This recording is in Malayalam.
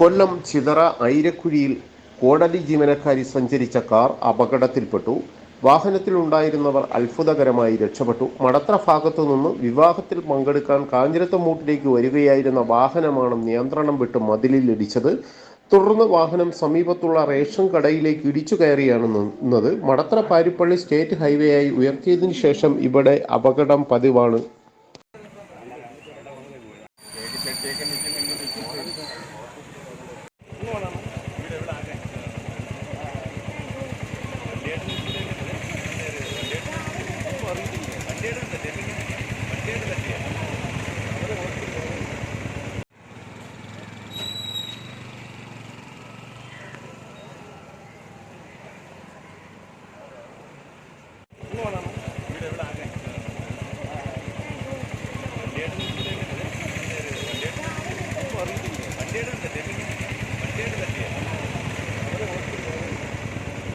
കൊല്ലം ചിതറ ഐരക്കുഴിയിൽ കോടതി ജീവനക്കാരി സഞ്ചരിച്ച കാർ അപകടത്തിൽപ്പെട്ടു. വാഹനത്തിലുണ്ടായിരുന്നവർ അത്ഭുതകരമായി രക്ഷപ്പെട്ടു. മടത്ര ഭാഗത്തു നിന്ന് വിവാഹത്തിൽ പങ്കെടുക്കാൻ കാഞ്ഞിരത്തമ്മൂട്ടിലേക്ക് വരികയായിരുന്ന വാഹനമാണ് നിയന്ത്രണം വിട്ട് മതിലിലിടിച്ചത് തുടർന്ന് വാഹനം സമീപത്തുള്ള റേഷൻ കടയിലേക്ക് ഇടിച്ചു കയറിയാണ് നിന്നത്. മടത്ര പാരിപ്പള്ളി സ്റ്റേറ്റ് ഹൈവേ ആയി ഉയർത്തിയതിനു ശേഷം ഇവിടെ അപകടം പതിവാണ്. വണ്ടിയുടെ